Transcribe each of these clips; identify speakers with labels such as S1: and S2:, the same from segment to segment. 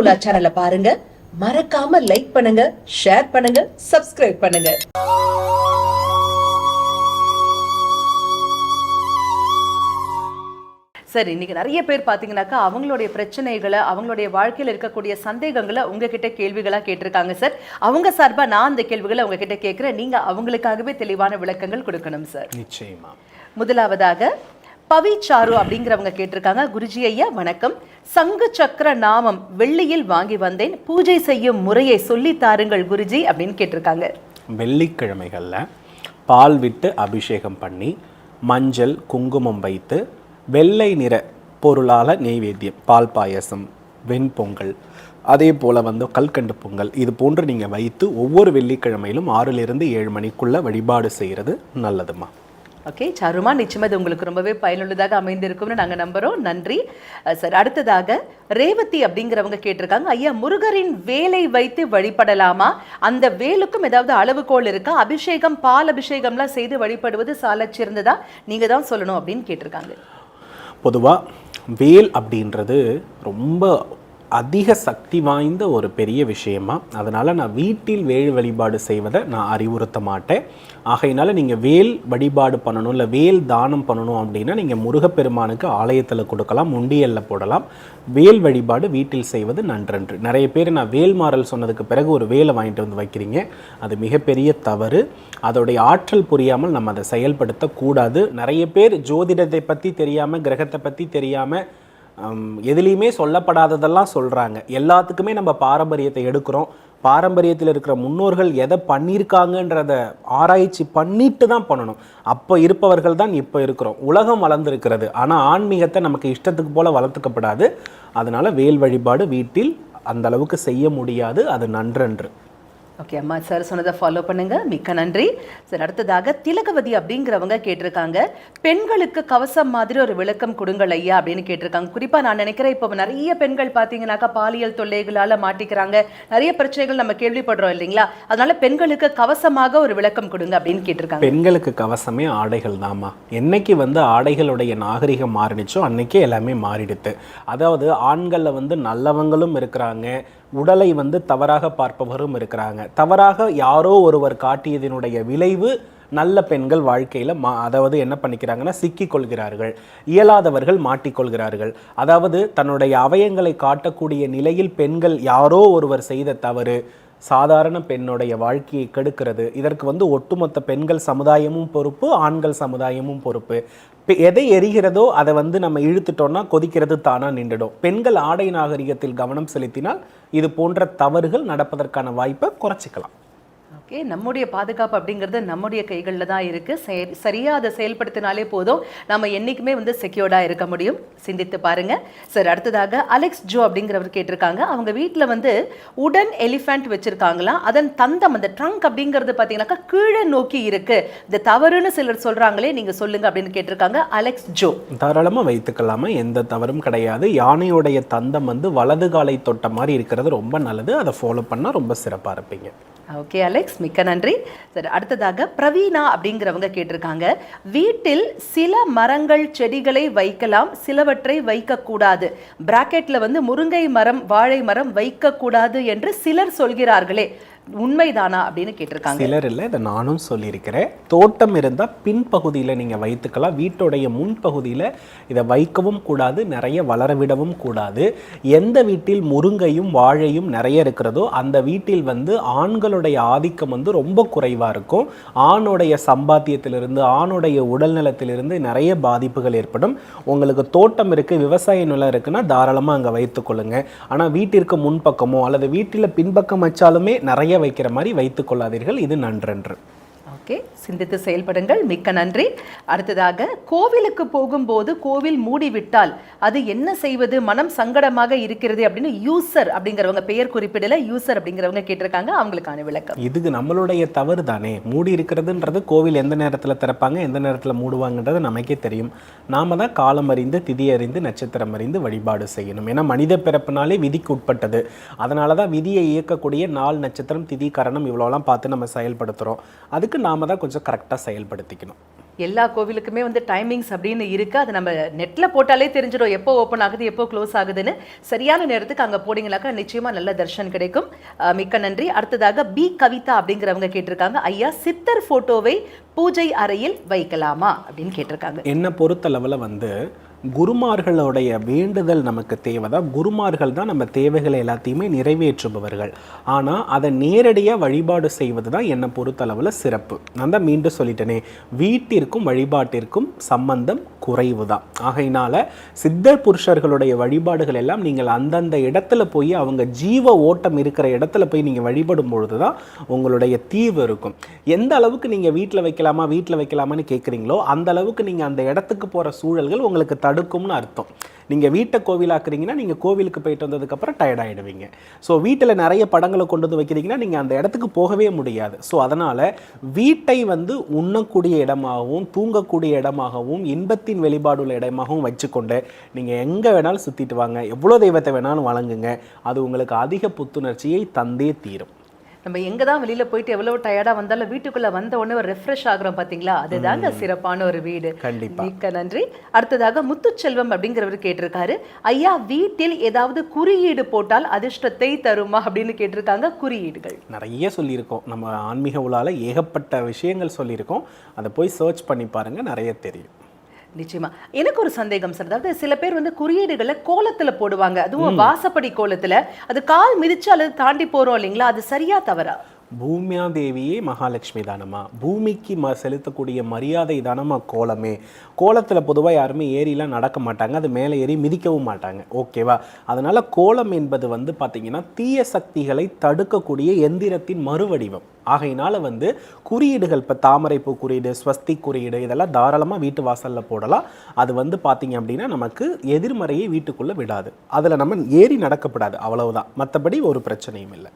S1: உலா சேனலை பாருங்க. மறக்காம லைக் பண்ணுங்க ஷேர் பண்ணுங்க சப்ஸ்கிரைப் பண்ணுங்க.
S2: சரி இன்னைக்கு நிறைய பேர் பார்த்தீங்கன்னாக்கா அவங்களுடைய பிரச்சனைகளை அவங்களுடைய வாழ்க்கையில் இருக்கக்கூடிய சந்தேகங்களை உங்ககிட்ட கேள்விகளாக கேட்டிருக்காங்க சார். அவங்க சார்பா நான் அந்த கேள்விகளை உங்ககிட்ட கேட்குறேன். நீங்க அவங்களுக்காகவே தெளிவான விளக்கங்கள் கொடுக்கணும் சார்.
S3: நிச்சயமா.
S2: முதலாவதாக பவி சாரு அப்படிங்கிறவங்க கேட்டிருக்காங்க. குருஜி ஐயா வணக்கம். சங்கு சக்கர நாமம் வெள்ளியில் வாங்கி வந்தேன். பூஜை செய்யும் முறையை சொல்லி தாருங்கள் குருஜி அப்படின்னு கேட்டிருக்காங்க.
S3: வெள்ளிக்கிழமைகளில் பால் விட்டு அபிஷேகம் பண்ணி மஞ்சள் குங்குமம் வைத்து வெள்ளை நிற பொருளால் நெய்வேத்தியம் பால் பாயசம் வெண்பொங்கல் அதே போல் வந்து கல்கண்டு பொங்கல் இது போன்று நீங்கள் வைத்து ஒவ்வொரு வெள்ளிக்கிழமையிலும் ஆறிலிருந்து ஏழு மணிக்குள்ளே வழிபாடு செய்கிறது நல்லதுமா
S2: ஓகே சாருமா நிச்சயமா இது உங்களுக்கு ரொம்பவே பயனுள்ளதாக அமைந்திருக்கும்னு நாங்கள் நம்புகிறோம் நன்றி. சார் அடுத்ததாக ரேவதி அப்படிங்கிறவங்க கேட்டிருக்காங்க. ஐயா முருகரின் வேலை வைத்து வழிபடலாமா? அந்த வேலுக்கும் ஏதாவது அளவுகோல் இருக்கா? அபிஷேகம் பால் அபிஷேகம்லாம் செய்து வழிபடுவது சாலச் சிறந்ததா? நீங்கள் தான் சொல்லணும் அப்படின்னு கேட்டிருக்காங்க.
S3: பொதுவாக வேல் அப்படின்றது ரொம்ப அதிக சக்தி வாய்ந்த ஒரு பெரிய விஷயமா அதனால் நான் வீட்டில் வேல் வழிபாடு செய்வதை நான் அறிவுறுத்த மாட்டேன். ஆகையினால நீங்கள் வேல் வழிபாடு பண்ணணும் இல்லை வேல் தானம் பண்ணணும் அப்படின்னா நீங்கள் முருகப்பெருமானுக்கு ஆலயத்தில் கொடுக்கலாம் உண்டியலில் போடலாம். வேல் வழிபாடு வீட்டில் செய்வது நன்றன்று. நிறைய பேர் நான் வேல் மாறல் சொன்னதுக்கு பிறகு ஒரு வேலை வாங்கிட்டு வந்து வைக்கிறீங்க. அது மிகப்பெரிய தவறு. அதோடைய ஆற்றல் புரியாமல் நம்ம அதை செயல்படுத்தக்கூடாது. நிறைய பேர் ஜோதிடத்தை பற்றி தெரியாமல் கிரகத்தை பற்றி தெரியாமல் எதுலேயுமே சொல்லப்படாததெல்லாம் சொல்கிறாங்க எல்லாத்துக்குமே நம்ம பாரம்பரியத்தை எடுக்கிறோம். பாரம்பரியத்தில் இருக்கிற முன்னோர்கள் எதை பண்ணியிருக்காங்கன்றத ஆராய்ச்சி பண்ணிட்டு தான் பண்ணணும். அப்போ இருப்பவர்கள் தான் இப்போ இருக்கிறோம். உலகம் வளர்ந்துருக்கிறது. ஆனால் ஆன்மீகத்தை நமக்கு இஷ்டத்துக்கு போல் வளர்த்துக்கப்படாது. அதனால் வேல் வழிபாடு வீட்டில் அந்த அளவுக்கு செய்ய முடியாது. அது நன்றன்று.
S2: ஓகே அம்மா சார் சொன்னதை ஃபாலோ பண்ணுங்க. மிக்க நன்றி. சார் அடுத்ததாக திலகவதி அப்படிங்கிறவங்க கேட்டிருக்காங்க. பெண்களுக்கு கவசம் மாதிரி ஒரு விளக்கம் கொடுங்கள் ஐயா அப்படின்னு கேட்டிருக்காங்க. குறிப்பாக நான் நினைக்கிறேன் இப்போ நிறைய பெண்கள் பார்த்தீங்கன்னாக்கா பாலியல் தொல்லைகளால் மாட்டிக்கிறாங்க. நிறைய பிரச்சனைகள் நம்ம கேள்விப்படுறோம் இல்லைங்களா? அதனால பெண்களுக்கு கவசமாக ஒரு விளக்கம் கொடுங்க அப்படின்னு கேட்டிருக்காங்க.
S3: பெண்களுக்கு கவசமே ஆடைகள் தாம்மா. என்னைக்கு வந்து ஆடைகளுடைய நாகரிகம் மாறிடுச்சோ அன்னைக்கே எல்லாமே மாறிடுது அதாவது ஆண்களில் வந்து நல்லவங்களும் இருக்கிறாங்க உடலை வந்து தவறாக பார்ப்பவரும் இருக்கிறாங்க. தவறாக யாரோ ஒருவர் காட்டியதனுடைய விளைவு நல்ல பெண்கள் வாழ்க்கையில் மா அதாவது என்ன பண்ணிக்கிறாங்கன்னா சிக்கிக் கொள்கிறார்கள். இயலாதவர்கள் மாட்டிக்கொள்கிறார்கள் அதாவது தன்னுடைய அவயங்களை காட்டக்கூடிய நிலையில் பெண்கள் யாரோ ஒருவர் செய்த தவறு சாதாரண பெண்ணுடைய வாழ்க்கையை கெடுக்கிறது. இதற்கு வந்து ஒட்டுமொத்த பெண்கள் சமுதாயமும் பொறுப்பு ஆண்கள் சமுதாயமும் பொறுப்பு. எதை எரிகிறதோ அதை வந்து நம்ம இழுத்துட்டோம்னா கொதிக்கிறது தானாக நின்றுடும். பெண்கள் ஆடை நாகரிகத்தில் கவனம் செலுத்தினால் இது போன்ற தவறுகள் நடப்பதற்கான வாய்ப்பை குறைச்சிக்கலாம்.
S2: ஓகே நம்முடைய பாதுகாப்பு அப்படிங்கிறது நம்முடைய கைகளில் தான் இருக்குது செ- சரியாக அதை செயல்படுத்தினாலே போதும் நம்ம என்னைக்குமே வந்து செக்யூர்டாக இருக்க முடியும். சிந்தித்து பாருங்கள் சார் அடுத்ததாக அலெக்ஸ் ஜோ அப்படிங்கிறவர் கேட்டிருக்காங்க. அவங்க வீட்டில் வந்து உடன் எலிஃபண்ட் வச்சுருக்காங்களாம் அதன் தந்தம் அந்த ட்ரங்க் அப்படிங்கிறது பார்த்தீங்கன்னாக்கா கீழே நோக்கி இருக்குது இந்த தவறுன்னு சிலர் சொல்கிறாங்களே நீங்கள் சொல்லுங்கள் அப்படின்னு கேட்டிருக்காங்க அலெக்ஸ் ஜோ
S3: தாராளமாக வைத்துக்கலாமா. எந்த தவறும் கிடையாது. யானையுடைய தந்தம் வந்து வலது காலை தொட்ட மாதிரி இருக்கிறது. ரொம்ப நல்லது. அதை ஃபாலோ பண்ணால் ரொம்ப சிறப்பாக இருப்பீங்க.
S2: ஓகே அலெக்ஸ் மிக்க நன்றி. சரி அடுத்ததாக பிரவீனா அப்படிங்கிறவங்க கேட்டிருக்காங்க. வீட்டில் சில மரங்கள் செடிகளை வைக்கலாம் சிலவற்றை வைக்கக்கூடாது. பிராக்கெட்டில் வந்து முருங்கை மரம் வாழை மரம் வைக்கக்கூடாது என்று சிலர் சொல்கிறார்களே. உண்மைதானா அப்படின்னு கேட்டிருக்காங்க.
S3: சிலர் இல்லை இதை நானும் சொல்லியிருக்கிறேன். தோட்டம் இருந்தால் பின்பகுதியில் நீங்கள் வைத்துக்கலாம். வீட்டுடைய முன்பகுதியில் இதை வைக்கவும் கூடாது நிறைய வளர விடவும் கூடாது. எந்த வீட்டில் முருங்கையும் வாழையும் நிறைய இருக்கிறதோ அந்த வீட்டில் வந்து ஆண்களுடைய ஆதிக்கம் வந்து ரொம்ப குறைவாக இருக்கும். ஆணுடைய சம்பாத்தியத்திலிருந்து ஆணுடைய உடல்நலத்திலிருந்து நிறைய பாதிப்புகள் ஏற்படும். உங்களுக்கு தோட்டம் இருக்குது விவசாய நிலம் இருக்குன்னா தாராளமாக அங்கே வைத்துக்கொள்ளுங்க ஆனால் வீட்டிற்கு முன்பக்கமோ அல்லது வீட்டில் பின்பக்கம் வச்சாலுமே நிறைய வைக்கிற மாதிரி வைத்துக் கொள்ளாதீர்கள். இது நன்றன்று.
S2: ஓகே சிந்தித்து செயல்படுங்கள். மிக்க நன்றி. அடுத்ததாக கோவிலுக்கு போகும்போது கோவில் மூடிவிட்டால் அது என்ன செய்வது? மனம் சங்கடமாக இருக்கிறது அப்படின்னு யூசர் அப்படிங்கிறவங்க பெயர் குறிப்பிடல யூசர் அப்படிங்கிறவங்க கேட்டிருக்காங்க. அவங்களுக்கான விளக்கம்.
S3: இதுக்கு நம்மளுடைய தவறு தானே. மூடி இருக்கிறதுன்றது கோவில் எந்த நேரத்தில் திறப்பாங்க எந்த நேரத்தில் மூடுவாங்கன்றது நமக்கே தெரியும். நாம தான் காலம் அறிந்து திதி அறிந்து நட்சத்திரம் அறிந்து வழிபாடு செய்யணும். ஏன்னா மனித பிறப்புனாலே விதிக்கு உட்பட்டது. அதனால தான் விதியை இயக்கக்கூடிய நாள் நட்சத்திரம் திதி கரணம் இவ்வளோலாம் பார்த்து நம்ம செயல்படுத்துகிறோம் அதுக்கு நாம தான் கொஞ்சம் கரெக்டாக செயல்படுத்திக்கணும்.
S2: எல்லா கோவிலுக்குமே வந்து டைமிங்ஸ் அப்படின்னு இருக்கு. அது நம்ம நெட்ல போட்டாலே தெரிஞ்சிடும் எப்போ ஓப்பன் ஆகுது எப்போ க்ளோஸ் ஆகுதுன்னு. சரியான நேரத்துக்கு அங்க போனீங்களாக்கா நிச்சயமா நல்ல தர்ஷன் கிடைக்கும். மிக்க நன்றி. அடுத்ததாக பி கவிதா அப்படிங்கிறவங்க கேட்டிருக்காங்க. ஐயா சித்தர் போட்டோவை பூஜை அறையில் வைக்கலாமா அப்படின்னு கேட்டிருக்காங்க.
S3: என்னை பொறுத்தளவில் வந்து குருமார்களுடைய வேண்டுதல் நமக்கு தேவைதான் குருமார்கள் தான் நம்ம தேவைகளை எல்லாத்தையுமே நிறைவேற்றுபவர்கள். ஆனால் அதை நேரடியாக வழிபாடு செய்வது தான் என்னை பொறுத்தளவில் சிறப்பு. நான் தான் மீண்டும் சொல்லிட்டேனே வீட்டிற்கும் வழிபாட்டிற்கும் சம்பந்தம் குறைவு தான் ஆகையினால சித்தர் புருஷர்களுடைய வழிபாடுகள் எல்லாம் நீங்கள் அந்தந்த இடத்துல போய் அவங்க ஜீவ ஓட்டம் இருக்கிற இடத்துல போய் நீங்கள் வழிபடும் பொழுது தான் உங்களுடைய தீவு இருக்கும். எந்த அளவுக்கு நீங்கள் வீட்டில் வைக்கலாமா வீட்டில் வைக்கலாமான்னு கேட்குறீங்களோ அந்த அளவுக்கு நீங்கள் அந்த இடத்துக்கு போகிற சூழல்கள் உங்களுக்கு தடுக்கும்னு அர்த்தம். நீங்கள் வீட்டை கோவிலாக்குறீங்கன்னா நீங்கள் கோவிலுக்கு போயிட்டு வந்ததுக்கப்புறம் டயர்ட் ஆகிடுவீங்க ஸோ வீட்டில் நிறைய படங்களை கொண்டு வந்து வைக்கிறீங்கன்னா நீங்கள் அந்த இடத்துக்கு போகவே முடியாது. ஸோ அதனால் வீட்டை வந்து உண்ணக்கூடிய இடமாகவும் தூங்கக்கூடிய இடமாகவும் இன்பத்தின் வெளிப்பாடு உள்ள இடமாகவும் வச்சுக்கொண்டு நீங்கள் எங்கே வேணாலும் சுற்றிட்டு வாங்க. எவ்வளோ தெய்வத்தை வேணாலும் வழங்குங்க அது உங்களுக்கு அதிக புத்துணர்ச்சியை தந்தே தீரும்.
S2: நம்ம எங்க தான் வெளியில போயிட்டு எவ்வளவு டயர்டா வந்தாலும் வீட்டுக்குள்ள வந்த உடனே ஒரு ரெஃப்ரெஷ் ஆகுறோம் பாத்தீங்களா? அதுதாங்க சிறப்பான ஒரு வீடு. மிக்க நன்றி. அடுத்ததாக முத்துச்செல்வம் அப்படிங்கிறவர் கேட்டிருக்காரு. ஐயா வீட்டில் ஏதாவது குறியீடு போட்டால் அதிர்ஷ்டத்தை தருமா அப்படின்னு கேட்டிருக்காங்க குறியீடுகள்.
S3: நிறைய சொல்லியிருக்கோம். நம்ம ஆன்மீக உலால ஏகப்பட்ட விஷயங்கள் சொல்லியிருக்கோம். அதை போய் சர்ச் பண்ணி பாருங்க நிறைய தெரியும்.
S2: நிச்சயமா. எனக்கு ஒரு சந்தேகம் சார் அதாவது சில பேர் வந்து குறியீடுகளை கோலத்துல போடுவாங்க. அதுவும் வாசப்படி கோலத்துல. அது கால் மிதிச்சு அல்லது தாண்டி போறோம் இல்லைங்களா? அது சரியா தவறா?
S3: பூமியா தேவியே மகாலட்சுமி தானம்மா. பூமிக்கு ம செலுத்தக்கூடிய மரியாதை தானம்மா கோலமே. கோலத்தில் பொதுவாக யாருமே ஏறிலாம் நடக்க மாட்டாங்க. அது மேலே ஏறி மிதிக்கவும் மாட்டாங்க. ஓகேவா அதனால் கோலம் என்பது வந்து பார்த்திங்கன்னா தீய சக்திகளை தடுக்கக்கூடிய எந்திரத்தின் மறுவடிவம். ஆகையினால வந்து குறியீடுகள் இப்போ தாமரைப்பூ குறியீடு ஸ்வஸ்தி குறியீடு இதெல்லாம் தாராளமாக வீட்டு வாசலில் போடலாம். அது வந்து பார்த்தீங்க அப்படின்னா நமக்கு எதிர்மறையை வீட்டுக்குள்ளே விடாது. அதில் நம்ம ஏறி நடக்கப்படாது அவ்வளவுதான். மற்றபடி ஒரு பிரச்சனையும் இல்லை.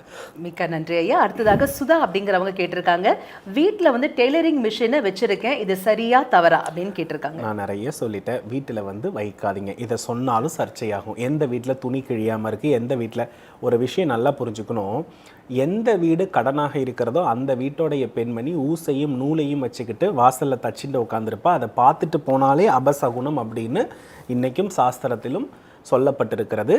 S2: மிக்க நன்றி ஐயா. அடுத்ததாக சுதா அப்படிங்கிறவங்க கேட்டிருக்காங்க. வீட்ல வந்து டெய்லரிங் மிஷினை வச்சிருக்கேன் இது சரியா தவறா அப்படின்னு கேட்டிருக்காங்க.
S3: நான் நிறைய சொல்லிட்டேன். வீட்டில் வந்து வைக்காதீங்க. இதை சொன்னாலும் சர்ச்சையாகும். எந்த வீட்டில் துணி கிழியாமல் இருக்குது எந்த வீட்டில் ஒரு விஷயம் நல்லா புரிஞ்சுக்கணும். எந்த வீடு கடனாக இருக்கிறதோ அந்த வீட்டோடைய பெண்மணி ஊசையும் நூலையும் வச்சுக்கிட்டு வாசலில் தச்சிட்டு உட்காந்துருப்பா அதை பார்த்துட்டு போனாலே அபசகுணம் அப்படின்னு இன்றைக்கும் சாஸ்திரத்திலும் சொல்லப்பட்டிருக்கிறது.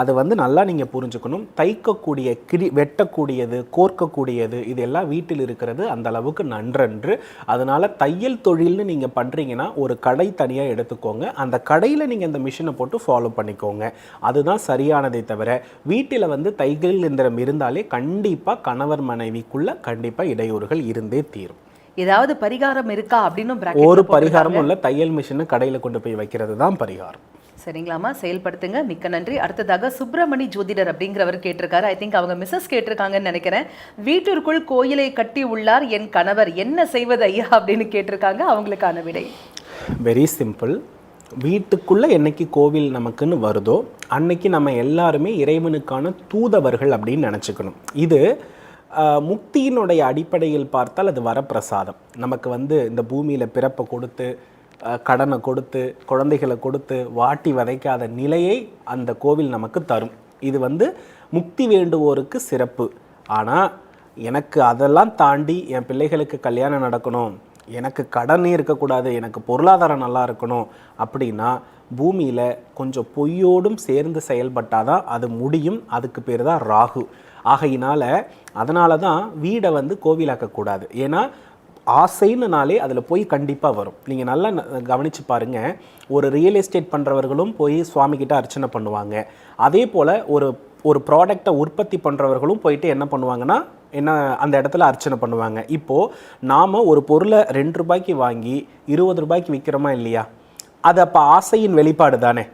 S3: அது வந்து நல்லா நீங்கள் புரிஞ்சுக்கணும். தைக்கக்கூடிய கிடி வெட்டக்கூடியது கோர்க்கக்கூடியது இது எல்லாம் வீட்டில் இருக்கிறது அந்த அளவுக்கு நன்றன்று. அதனால தையல் தொழில்னு நீங்கள் பண்ணுறீங்கன்னா ஒரு கடை தனியாக எடுத்துக்கோங்க. அந்த கடையில் நீங்கள் இந்த மிஷினை போட்டு ஃபாலோ பண்ணிக்கோங்க. அதுதான் சரியானதை தவிர வீட்டில் வந்து தையல் எந்திரம் இருந்தாலே கண்டிப்பாக கணவர் மனைவிக்குள்ள கண்டிப்பாக இடையூறுகள் இருந்தே தீரும்.
S2: ஏதாவது பரிகாரம் இருக்கா அப்படின்னு
S3: ஒரு. பரிகாரமும் இல்லை. தையல் மிஷினை கடையில் கொண்டு போய் வைக்கிறது தான் பரிகாரம்.
S2: சரிங்களாம்மா? செயல்படுத்துங்க. மிக்க நன்றி. அடுத்ததாக சுப்பிரமணி ஜோதிடர் அப்படிங்கிறவர் கேட்டிருக்காரு. ஐ திங்க் அவங்க மிஸ்ஸஸ் கேட்டிருக்காங்கன்னு நினைக்கிறேன். வீட்டிற்குள் கோயிலை கட்டி உள்ளார் என் கணவர். என்ன செய்வது ஐயா அப்படின்னு கேட்டிருக்காங்க. அவங்களுக்கான விடை.
S3: வெரி சிம்பிள் வீட்டுக்குள்ளே என்னைக்கு கோவில் நமக்குன்னு வருதோ அன்னைக்கு நம்ம எல்லாருமே இறைவனுக்கான தூதவர்கள் அப்படின்னு நினச்சிக்கணும். இது முக்தியினுடைய அடிப்படையில் பார்த்தால் அது வரப்பிரசாதம். நமக்கு வந்து இந்த பூமியில் பிறப்பை கொடுத்து கடனை கொடுத்து குழந்தைகளை கொடுத்து வாட்டி வதைக்காத நிலையை அந்த கோவில் நமக்கு தரும். இது வந்து முக்தி வேண்டுவோருக்கு சிறப்பு. ஆனால் எனக்கு அதெல்லாம் தாண்டி என் பிள்ளைகளுக்கு கல்யாணம் நடக்கணும் எனக்கு கடனே இருக்கக்கூடாது எனக்கு பொருளாதாரம் நல்லா இருக்கணும் அப்படின்னா பூமியில் கொஞ்சம் பொய்யோடும் சேர்ந்து செயல்பட்டால் தான் அது முடியும் அதுக்கு பேர் தான் ராகு. ஆகையினால் அதனால தான் வீடை வந்து கோவிலாக்கக்கூடாது. ஏன்னா ஆசைன்னுனாலே அதில் போய் கண்டிப்பாக வரும். நீங்கள் நல்லா கவனித்து பாருங்கள் ஒரு ரியல் எஸ்டேட் பண்ணுறவர்களும் போய் சுவாமிக்கிட்ட அர்ச்சனை பண்ணுவாங்க. அதே போல் ஒரு ஒரு ப்ராடக்டை உற்பத்தி பண்ணுறவர்களும் போயிட்டு என்ன பண்ணுவாங்கன்னா என்ன அந்த இடத்துல அர்ச்சனை பண்ணுவாங்க. இப்போது நாம் ஒரு பொருளை ரெண்டு ரூபாய்க்கு வாங்கி இருபது ரூபாய்க்கு விற்கிறோமா இல்லையா? அது அப்போ ஆசையின் வெளிப்பாடு தானே.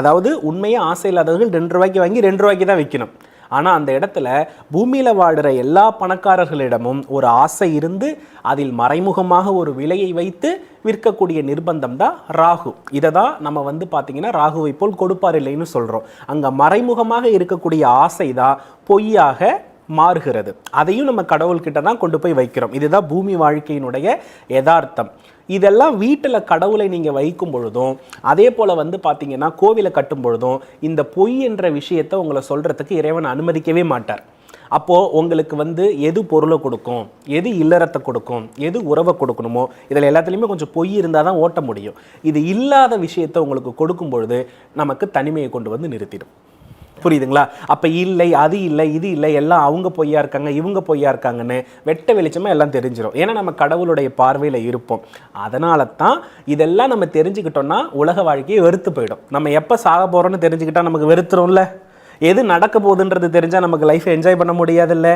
S3: அதாவது உண்மையாக ஆசை இல்லாதவர்கள் ரெண்டு ரூபாய்க்கு வாங்கி ரெண்டு ரூபாய்க்கு தான் விற்கணும் ஆனால் அந்த இடத்துல பூமியில் வாடுற எல்லா பணக்காரர்களிடமும் ஒரு ஆசை இருந்து அதில் மறைமுகமாக ஒரு விலையை வைத்து விற்கக்கூடிய நிர்பந்தம் தான் ராகு. இதை தான் நம்ம வந்து பார்த்தீங்கன்னா ராகுவை போல் கொடுப்பார் இல்லைன்னு சொல்கிறோம் அங்கே மறைமுகமாக இருக்கக்கூடிய ஆசை தான் பொய்யாக மாறுகிறது. அதையும் நம்ம கடவுள்கிட்ட தான் கொண்டு போய் வைக்கிறோம். இதுதான் பூமி வாழ்க்கையினுடைய யதார்த்தம். இதெல்லாம் வீட்டில் கடவுளை நீங்கள் வைக்கும் பொழுதும் அதே போல் வந்து பார்த்தீங்கன்னா கோவிலை கட்டும் பொழுதும் இந்த பொய் என்ற விஷயத்தை உங்களை சொல்கிறதுக்கு இறைவன் அனுமதிக்கவே மாட்டார். அப்போது உங்களுக்கு வந்து எது பொருளை கொடுக்கும் எது இல்லறத்தை கொடுக்கும் எது உறவை கொடுக்கணுமோ இதில் எல்லாத்துலேயுமே கொஞ்சம் பொய் இருந்தால் தான் ஓட்ட முடியும். இது இல்லாத விஷயத்தை உங்களுக்கு கொடுக்கும் பொழுது நமக்கு தனிமையை கொண்டு வந்து நிறுத்திடும். புரியுதுங்களா? அப்போ இல்லை அது இல்லை இது இல்லை எல்லாம் அவங்க பொய்யா இருக்காங்க இவங்க பொய்யா இருக்காங்கன்னு வெட்ட வெளிச்சமாக எல்லாம் தெரிஞ்சிடும் ஏன்னா நம்ம கடவுளுடைய பார்வையில் இருப்போம். அதனால தான் இதெல்லாம் நம்ம தெரிஞ்சுக்கிட்டோம்னா உலக வாழ்க்கையை வெறுத்து போயிடும். நம்ம எப்போ சாக போகிறோம்னு தெரிஞ்சுக்கிட்டா நமக்கு வெறுத்துரும்ல? எது நடக்க போகுதுன்றது தெரிஞ்சால் நமக்கு லைஃப் என்ஜாய் பண்ண முடியாதுல்ல?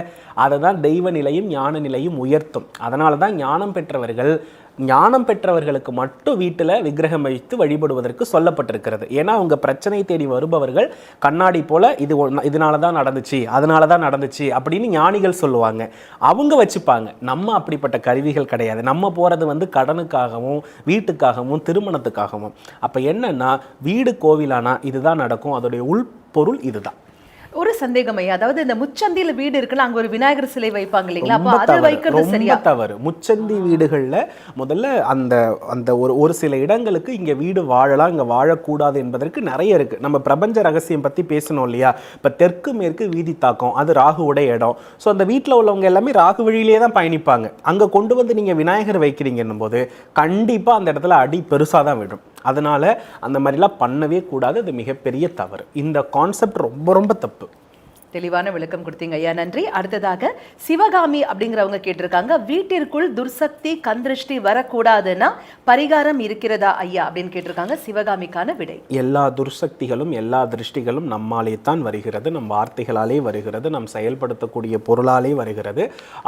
S3: அதை தான் தெய்வ நிலையும் ஞான நிலையும் உயர்த்தும். அதனால தான் ஞானம் பெற்றவர்கள் ஞானம் பெற்றவர்களுக்கு மட்டும் வீட்டில் விக்கிரகம் வைத்து வழிபடுவதற்கு சொல்லப்பட்டிருக்கிறது. ஏன்னா அவங்க பிரச்சனை தேடி வருபவர்கள் கண்ணாடி போல இது இதனால தான் நடந்துச்சு அதனால தான் நடந்துச்சு அப்படின்னு ஞானிகள் சொல்லுவாங்க. அவங்க வச்சுப்பாங்க. நம்ம அப்படிப்பட்ட கருவிகள் கிடையாது. நம்ம போகிறது வந்து கடனுக்காகவும் வீட்டுக்காகவும் திருமணத்துக்காகவும். அப்போ என்னன்னா வீடு கோவிலானா இதுதான் நடக்கும். அதோடைய உள்பொருள் இதுதான்.
S2: ஒரு சந்தேகம் ஐயா அதாவது இந்த முச்சந்தியில வீடு இருக்குன்னா அங்க ஒரு விநாயகர் சிலை வைப்பாங்க இல்லைங்களா? அப்ப அது வைக்கிறது சரியா?
S3: தவறு. முச்சந்தி வீடுகளில் முதல்ல அந்த அந்த ஒரு ஒரு சில இடங்களுக்கு இங்கே வீடு வாழலாம் இங்கே வாழக்கூடாது என்பதற்கு நிறைய இருக்குது நம்ம பிரபஞ்ச ரகசியம் பற்றி பேசணும் இல்லையா? இப்போ தெற்கு மேற்கு வீதி தாக்கம் அது ராகுவோட இடம். ஸோ அந்த வீட்டில் உள்ளவங்க எல்லாமே ராகு வழியிலே தான் பயணிப்பாங்க. அங்கே கொண்டு வந்து நீங்கள் விநாயகர் வைக்கிறீங்கன்னும் போது கண்டிப்பாக அந்த இடத்துல அடி பெருசாக தான் விடும் அதனால் அந்த மாதிரிலாம் பண்ணவே கூடாது. அது மிகப்பெரிய தவறு. இந்த கான்செப்ட் ரொம்ப ரொம்ப தப்பு.
S2: தெளிவான விளக்கம் கொடுத்தீங்க ஐயா. நன்றி. அடுத்ததாக சிவகாமி அப்படிங்கிறவங்க கேட்டிருக்காங்க. வீட்டிற்குள் துர்சக்தி கந்திருஷ்டி வரக்கூடாதுன்னா பரிகாரம் இருக்கிறதா ஐயா அப்படின்னு கேட்டிருக்காங்க. சிவகாமிக்கான விடை.
S3: எல்லா துர்சக்திகளும் எல்லா திருஷ்டிகளும் நம்மாலே தான் வருகிறது. நம் வார்த்தைகளாலே வருகிறது. நம் செயல்படுத்தக்கூடிய பொருளாலே வருகிறது.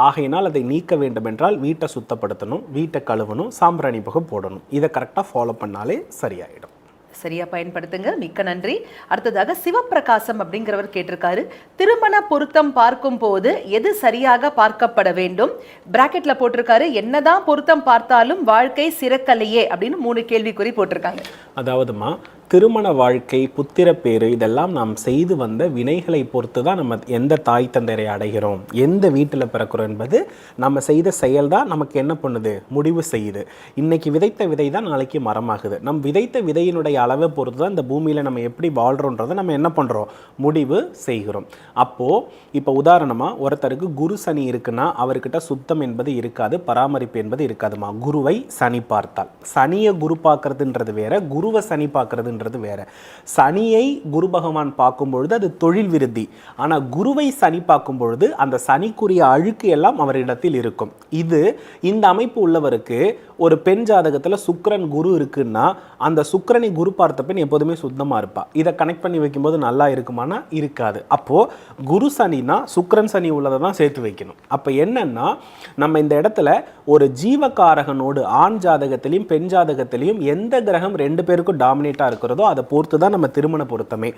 S3: ஆகையினால் அதை நீக்க வேண்டும் என்றால் வீட்டை சுத்தப்படுத்தணும் வீட்டை கழுவணும் சாம்பிராணி புகை போடணும். இதை கரெக்டாக ஃபாலோ பண்ணாலே சரியாயிடும்.
S2: சரியாக பயன்படுத்துங்க. மிக்க நன்றி. அடுத்ததாக சிவப்பிரகாசம் அப்படிங்கிறவர் கேட்டிருக்காரு. திருமண பொருத்தம் பார்க்கும் போது எது சரியாக பார்க்கப்பட வேண்டும்? பிராக்கெட்ல போட்டிருக்காரு. என்னதான் பொருத்தம் பார்த்தாலும் வாழ்க்கை சிறக்கலையே அப்படின்னு மூணு கேள்விக்குறி போட்டிருக்காங்க.
S3: அதாவதுமா திருமண வாழ்க்கை புத்திரப்பேறு இதெல்லாம் நாம் செய்து வந்த வினைகளை பொறுத்து தான் நம்ம எந்த தாய் தந்தையரை அடைகிறோம்? எந்த வீட்டில் பிறக்கிறோம் என்பது நம்ம செய்த செயல் தான் நமக்கு என்ன பண்ணுது? முடிவு செய்யுது. இன்னைக்கு விதைத்த விதை தான் நாளைக்கு மரமாகுது. நம் விதைத்த விதையினுடைய அளவை பொறுத்து தான் இந்த பூமியில் நம்ம எப்படி வாழ்கிறோன்றதை நம்ம என்ன பண்ணுறோம் முடிவு செய்கிறோம். அப்போது இப்போ உதாரணமாக ஒருத்தருக்கு குரு சனி இருக்குன்னா அவர்கிட்ட சுத்தம் என்பது இருக்காது பராமரிப்பு என்பது இருக்காதுமா? குருவை சனி பார்த்தால். சனியை குரு பார்க்கறதுன்றது வேற குருவை சனி பார்க்கறதுன்றது வேற. சனியை குரு பகவான் பார்க்கும் பொழுது அது தொழில் விருத்தி. ஆனால் குருவை சனி பார்க்கும் பொழுது அந்த சனிக்குரிய அழுக்கு எல்லாம் அவரிடத்தில் இருக்கும். இது இந்த அமைப்பு உள்ளவருக்கு ஒரு பெண் ஜாதகத்தில் சுக்கரன் குரு இருக்குன்னா அந்த சுக்கரனை குரு பார்த்த பெண் எப்போதுமே சுத்தமாக இருப்பா. இதை கனெக்ட் பண்ணி வைக்கும்போது நல்லா இருக்குமானா இருக்காது. அப்போது குரு சனினா சுக்கிரன் சனி உள்ளதை தான் சேர்த்து வைக்கணும். அப்போ என்னன்னா நம்ம இந்த இடத்துல ஒரு ஜீவகாரகனோடு ஆண் ஜாதகத்திலையும் பெண் ஜாதகத்திலையும் எந்த கிரகம் ரெண்டு பேருக்கும் டாமினேட்டாக இருக்கிறதோ அதை பொறுத்து தான் நம்ம திருமண பொருத்தமே.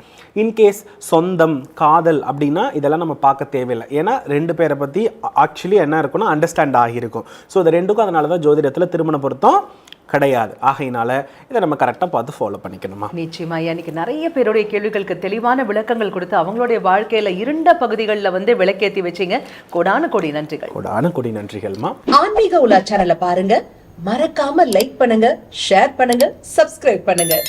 S3: இன்கேஸ் சொந்தம் காதல் அப்படின்னா இதெல்லாம் நம்ம பார்க்க தேவையில்லை. ஏன்னா ரெண்டு பேரை பற்றி ஆக்சுவலி என்ன இருக்குன்னா அண்டர்ஸ்டாண்ட் ஆகியிருக்கும். ஸோ இது ரெண்டுக்கும் அதனால தான் ஜோதிடத்தில் திருமண பொருத்தம் கிடையாது. ஆகையினால இதை நம்ம கரெக்டாக பார்த்து ஃபாலோ பண்ணிக்கணுமா?
S2: நிச்சயமா. இன்னைக்கு நிறைய பேருடைய கேள்விகளுக்கு தெளிவான விளக்கங்கள் கொடுத்து அவங்களுடைய வாழ்க்கையில இருண்ட பகுதிகளில் வந்து விளக்கேத்தி வச்சீங்க. கொடான கொடி நன்றிகள்.
S3: கொடான கொடி நன்றிகள்மா.
S1: ஆன்மீக உலா சேனலை பாருங்க. மறக்காம லைக் பண்ணுங்க ஷேர் பண்ணுங்க சப்ஸ்கிரைப் பண்ணுங்க.